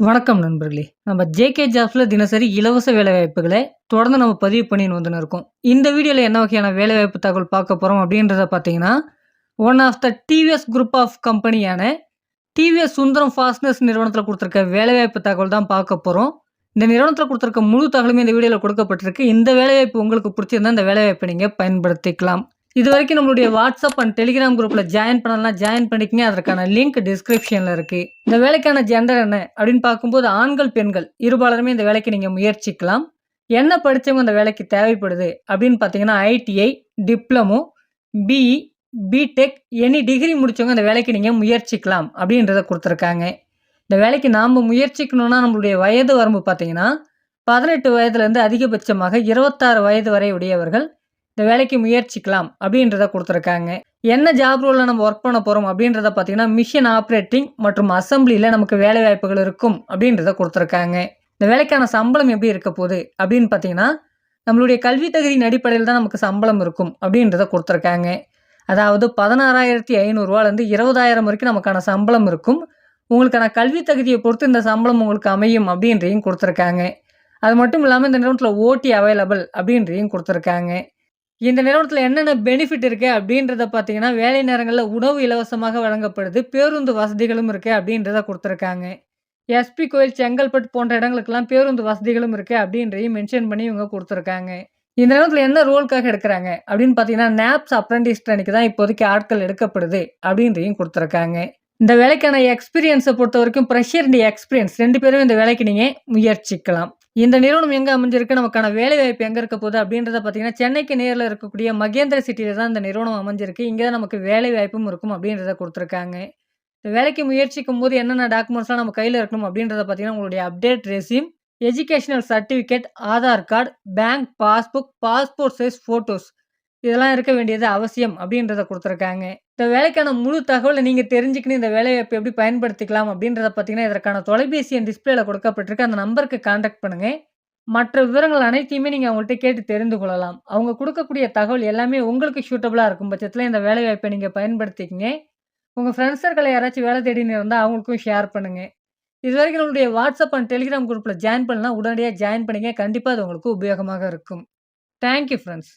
வணக்கம் நண்பர்களே. நம்ம ஜேகே ஜாப்ஸில் தினசரி இலவச வேலைவாய்ப்புகளை தொடர்ந்து நம்ம பதிவு பண்ணின்னு வந்துன்னு இருக்கோம். இந்த வீடியோவில் என்ன வகையான வேலைவாய்ப்பு தகவல் பார்க்க போகிறோம் அப்படின்றத பார்த்தீங்கன்னா one of the TVS group of கம்பெனியான TVS Sundaram fasteners நிறுவனத்தில் கொடுத்துருக்க வேலைவாய்ப்பு தகவல் தான் பார்க்க போகிறோம் இந்த நிறுவனத்தில் கொடுத்துருக்க முழு தகவலுமே இந்த வீடியோவில் கொடுக்கப்பட்டிருக்கு. இந்த வேலைவாய்ப்பு உங்களுக்கு பிடிச்சிருந்தா இந்த வேலைவாய்ப்பை நீங்கள் பயன்படுத்திக்கலாம். இது வரைக்கும் நம்மளுடைய வாட்ஸ்அப் அண்ட் டெலிகிராம் குரூப்பில் ஜாயின் பண்ணலாம் ஜாயின் பண்ணிக்கங்க. அதற்கான லிங்க் டிஸ்கிரிப்ஷனில் இருக்குது இந்த வேலைக்கான ஜெண்டர் என்ன அப்படின்னு பார்க்கும்போது ஆண்கள் பெண்கள் இருபாலருமே இந்த வேலைக்கு நீங்கள் முயற்சிக்கலாம். என்ன படித்தவங்க இந்த வேலைக்கு தேவைப்படுது அப்படின்னு பார்த்தீங்கன்னா ITI diploma BE BTech any degree முடித்தவங்க இந்த வேலைக்கு நீங்கள் முயற்சிக்கலாம் அப்படின்றத கொடுத்துருக்காங்க. இந்த வேலைக்கு நாம் முயற்சிக்கணும்னா நம்மளுடைய வயது வரம்பு பார்த்தீங்கன்னா பதினெட்டு வயதுலேருந்து அதிகபட்சமாக இருபத்தாறு வயது வரை உடையவர்கள் இந்த வேலைக்கு முயற்சிக்கலாம் அப்படின்றத கொடுத்துருக்காங்க. என்ன ஜாப் ரோலில் நம்ம ஒர்க் பண்ண போகிறோம் அப்படின்றத பார்த்தீங்கன்னா மிஷின் ஆப்ரேட்டிங் மற்றும் அசம்பிளியில் நமக்கு வேலை வாய்ப்புகள் இருக்கும் அப்படின்றத கொடுத்துருக்காங்க. இந்த வேலைக்கான சம்பளம் எப்படி இருக்க போகுது அப்படின்னு பார்த்தீங்கன்னா நம்மளுடைய கல்வி தகுதியின் அடிப்படையில் தான் நமக்கு சம்பளம் இருக்கும் அப்படின்றத கொடுத்துருக்காங்க. அதாவது பதினாறாயிரத்தி ஐநூறுரூவாலேருந்து இருபதாயிரம் வரைக்கும் நமக்கான சம்பளம் இருக்கும். உங்களுக்கான கல்வி தகுதியை பொறுத்து இந்த சம்பளம் உங்களுக்கு அமையும் அப்படின்றையும் கொடுத்துருக்காங்க. அது மட்டும் இல்லாமல் இந்த நிறுவனத்தில் ஓட்டி அவைலபிள் அப்படின்றையும் கொடுத்துருக்காங்க. இந்த நிறுவனத்தில் என்னென்ன பெனிஃபிட் இருக்குது அப்படின்றத பார்த்தீங்கன்னா வேலை நேரங்களில் உணவு இலவசமாக வழங்கப்படுது பேருந்து வசதிகளும் இருக்குது அப்படின்றத கொடுத்துருக்காங்க. எஸ்பி கோயில் செங்கல்பட்டு போன்ற இடங்களுக்கெல்லாம் பேருந்து வசதிகளும் இருக்குது அப்படின்றையும் மென்ஷன் பண்ணி இவங்க கொடுத்துருக்காங்க. இந்த நேரத்தில் என்ன ரோலுக்காக எடுக்கிறாங்க அப்படின்னு பார்த்தீங்கன்னா நேப்ஸ் அப்ரண்டிஸ் ட்ரெயினுக்கு தான் இப்போதைக்கு ஆட்கள் எடுக்கப்படுது அப்படின்றையும் கொடுத்துருக்காங்க. இந்த வேலைக்கான எக்ஸ்பீரியன்ஸை பொறுத்த வரைக்கும் ப்ரெஷர் எக்ஸ்பீரியன்ஸ் ரெண்டு பேரும் இந்த வேலைக்கு நீங்கள் முயற்சிக்கலாம். இந்த நிறுவனம் எங்கே அமைஞ்சிருக்கு? நமக்கான வேலை வாய்ப்பு எங்கே இருக்க போகுது? அப்படின்றத பார்த்தீங்கன்னா சென்னைக்கு நேரில் இருக்கக்கூடிய மகேந்திர சிட்டியில் தான் இந்த நிறுவனம் அமைஞ்சிருக்கு. இங்கே தான் நமக்கு வேலை வாய்ப்பும் இருக்கும் அப்படின்றத கொடுத்துருக்காங்க. இந்த வேலைக்கு முயற்சிக்கும் போது என்னென்ன டாக்குமெண்ட்ஸ்லாம் நம்ம கையில் இருக்கணும் அப்படின்றத பார்த்தீங்கன்னா உங்களுடைய update resume educational certificate Aadhaar card bank passbook passport size photos இதெல்லாம் இருக்க வேண்டியது அவசியம் அப்படின்றத கொடுத்துருக்காங்க. இந்த வேலைக்கான முழு தகவலை நீங்கள் தெரிஞ்சுக்கணும் இந்த வேலையை இப்போ எப்படி பயன்படுத்திக்கலாம் அப்படின்றத பார்த்தீங்கன்னா இதற்கான தொலைபேசி என் டிஸ்பிளேல கொடுக்கப்பட்டிருக்கு. அந்த நம்பருக்கு காண்டாக்ட் பண்ணுங்கள் மற்ற விவரங்கள் அனைத்தையுமே நீங்கள் அவங்கள்ட்ட கேட்டு தெரிந்து கொள்ளலாம். அவங்க கொடுக்கக்கூடிய தகவல் எல்லாமே உங்களுக்கு சூட்டபுளாக இருக்கும் பட்சத்தில் இந்த வேலைவாய்ப்பை நீங்கள் பயன்படுத்திக்கங்க. உங்கள் ஃப்ரெண்ட்ஸ் சர்க்கிள் யாராச்சும் வேலை தேடின்னு இருந்தால் அவங்களுக்கும் ஷேர் பண்ணுங்கள் இது வரைக்கும் நம்மளுடைய வாட்ஸ்அப் அண்ட் டெலிகிராம் குரூப்பில் ஜாயின் பண்ணலாம் உடனடியாக ஜாயின் பண்ணிங்க கண்டிப்பாக அது உங்களுக்கு உபயோகமாக இருக்கும். Thank you friends